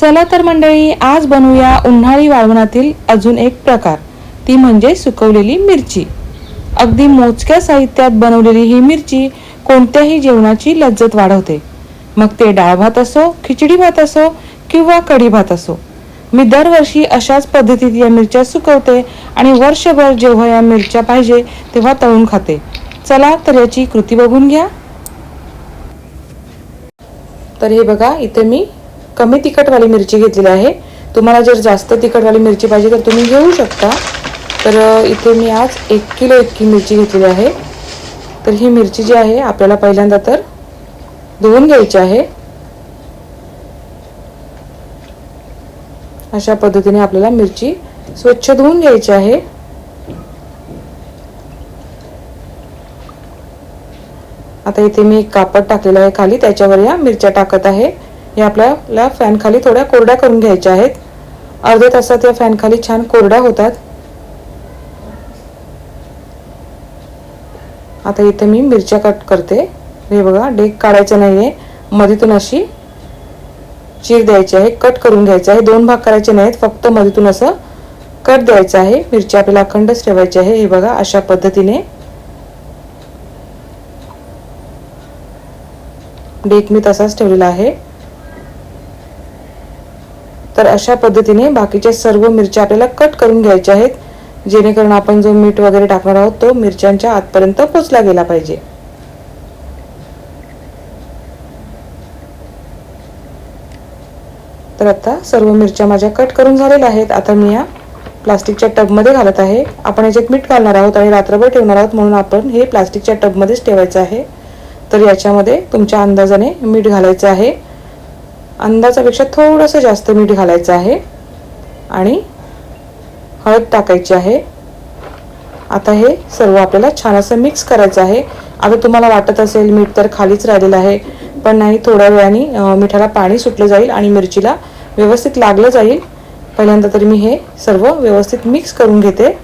चला तर मंडळी आज बनवूया उन्हाळी वाळवणातील अजून एक प्रकार. ती म्हणजे सुकवलेली मिरची. अगदी मोजक्या साहित्यात बनवलेली ही मिरची कोणत्याही जेवणाची लज्जत वाढवते. मग ते डाळ भात असो खिचडी भात असो किंवा कढी भात असो. मी दरवर्षी अशाच पद्धतीत या मिरच्या सुकवते आणि वर्षभर जेव्हा या मिरच्या पाहिजे तेव्हा तळून खाते. चला तर याची कृती बघून घ्या. तर हे बघा इथे मी कमी तिखटवाली मिरची घेतलेली आहे. तुम्हाला जर जास्त तिखटवाली मिरची पाहिजे तर तुम्ही घेऊ शकता. तर इथे मी आज एक किलो इतकी मिरची घेतलेली आहे. तर ही मिरची जी आहे आपल्याला पहिल्यांदा तर धुवून घ्यायची आहे. अशा पद्धतीने आपल्याला मिरची स्वच्छ धुवून घ्यायची आहे. आता इथे मी एक कापड टाकलेलं आहे खाली त्याच्यावर या मिरच्या टाकत आहे. हे आपल्याला फॅनखाली थोड्या कोरड्या करून घ्यायच्या आहेत. अर्ध्या तासात या फॅनखाली छान कोरड्या होतात. आता इथे मी मिरच्या कट करते. हे बघा डेक काढायचं नाही आहे मधीतून अशी चीर द्यायची आहे कट करून घ्यायचं आहे. दोन भाग करायचे नाहीत फक्त मधीतून असं कट द्यायचं आहे. मिरची आपल्याला अखंडच ठेवायची आहे. हे बघा अशा पद्धतीने. डेक मी तसाच ठेवलेला आहे. तर अशा पद्धतीने बाकीच्या सर्व मिरच्या आपल्याला कट करून घ्यायच्या आहेत. जेणेकरून आपण जो मीठ वगैरे टाकणार आहोत तो मिरच्यांच्या आतपर्यंत पोचला गेला पाहिजे. तर आता सर्व मिरच्या माझ्या कट करून झालेल्या आहेत. आता मी या प्लास्टिकच्या टबमध्ये घालत आहे. आपण याच्यात मीठ घालणार आहोत आणि रात्रभर ठेवणार आहोत म्हणून आपण हे प्लास्टिकच्या टबमध्येच ठेवायचं आहे. तर याच्यामध्ये तुमच्या अंदाजाने मीठ घालायचं आहे. अंदाजापेक्षा थोडंसं जास्त मीठ घालायचं आहे. आणि हळद टाकायची आहे. आता हे सर्व आपल्याला छान असं मिक्स करायचं आहे. आता तुम्हाला वाटत असेल मीठ तर खालीच राहिलेलं आहे. पण नाही थोड्या वेळाने मिठाला पाणी सुटलं जाईल आणि मिरचीला व्यवस्थित लागलं जाईल. पहिल्यांदा तरी मी हे सर्व व्यवस्थित मिक्स करून घेते.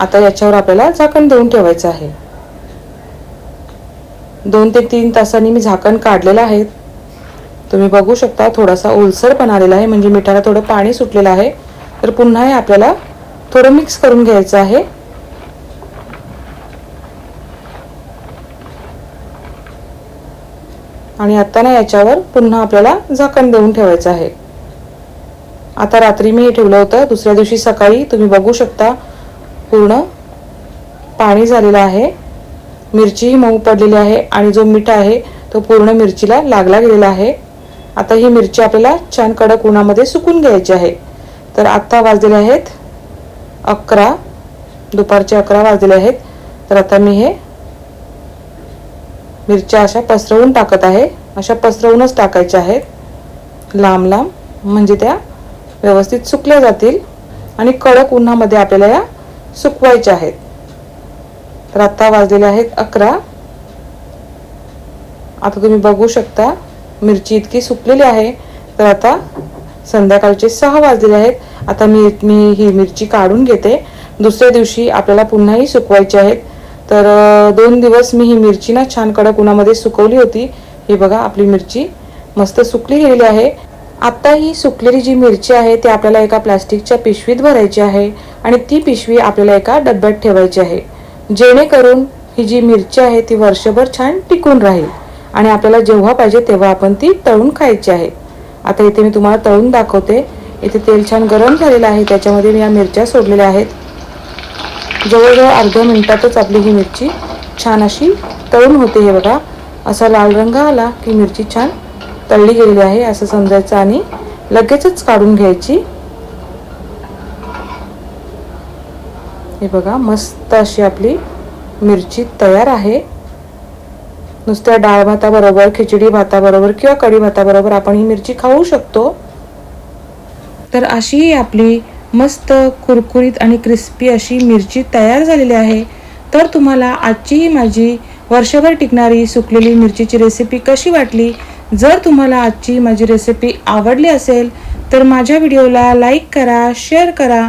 आता याच्यावर आपल्याला झाकण देऊन ठेवायचं आहे. दोन ते तीन तासांनी मी झाकण काढलेलं आहे. तुम्ही बघू शकता थोडासा ओलसर पण आलेला आहे. म्हणजे मिठाला थोडं पाणी सुटलेलं आहे. तर पुन्हा हे आपल्याला थोडं मिक्स करून घ्यायचं आहे. आणि आता ना याच्यावर पुन्हा आपल्याला झाकण देऊन ठेवायचं आहे. आता रात्री मी हे ठेवलं होतं. दुसऱ्या दिवशी सकाळी तुम्ही बघू शकता पूर्ण पाणी झालेलं आहे. मिरचीही मऊ पडलेली आहे आणि जो मीठ आहे तो पूर्ण मिरचीला लागला गेलेला आहे. आता ही मिरची आपल्याला छान कडक उन्हामध्ये सुकून घ्यायची आहे. तर आत्ता वाजलेले आहेत अकरा. दुपारचे अकरा वाजलेले आहेत. तर आता मी हे मिरच्या अशा पसरवून टाकत आहे. अशा पसरवूनच टाकायच्या आहेत. लांब लांब म्हणजे त्या व्यवस्थित सुकल्या जातील आणि कडक उन्हामध्ये आपल्याला या सुकवायच्या आहेत. तर आत्ता वाजलेले आहेत अकरा. आता तुम्ही बघू शकता मिरची इतकी सुकलेली आहे तर आता संध्याकाळचे सहा वाजलेले आहेत. आता मी मी ही मिरची काढून घेते. दुसऱ्या दिवशी आपल्याला पुन्हाही सुकवायची आहेत. तर दोन दिवस मी ही मिरची ना छान कडक उन्हामध्ये सुकवली होती. हे बघा आपली मिरची मस्त सुकली गेलेली आहे. आत्ता ही सुकलेली जी मिरची आहे ती आपल्याला एका प्लास्टिकच्या पिशवीत भरायची आहे आणि ती पिशवी आपल्याला एका डब्यात ठेवायची आहे. जेणेकरून ही जी मिरची आहे ती वर्षभर छान टिकून राहील. आणि आपल्याला जेव्हा पाहिजे तेव्हा आपण ती तळून खायची आहे. आता इथे मी तुम्हाला तळून दाखवते. इथे तेल छान गरम झालेलं आहे. त्याच्यामध्ये मी या मिरच्या सोडलेल्या आहेत. जवळजवळ अर्ध्या मिनिटातच आपली ही मिरची छान अशी तळून होते हे बघा. असा लाल रंग आला की मिरची छान तळली गेलेली आहे. असं समजायचं आणि लगेचच काढून घ्यायची. हे बघा मस्त अशी आपली मिरची तयार आहे. नुसत्या डाळ भाताबरोबर खिचडी भाताबरोबर किंवा कढी भाताबरोबर आपण ही मिरची खाऊ शकतो. तर अशी आपली मस्त कुरकुरीत आणि क्रिस्पी अशी मिरची तयार झालेली आहे. तर तुम्हाला आजची ही माझी वर्षभर टिकणारी सुकलेली मिरचीची रेसिपी कशी वाटली? जर तुम्हाला आजची माझी रेसिपी आवडली असेल तर माझ्या व्हिडिओला लाईक करा शेअर करा.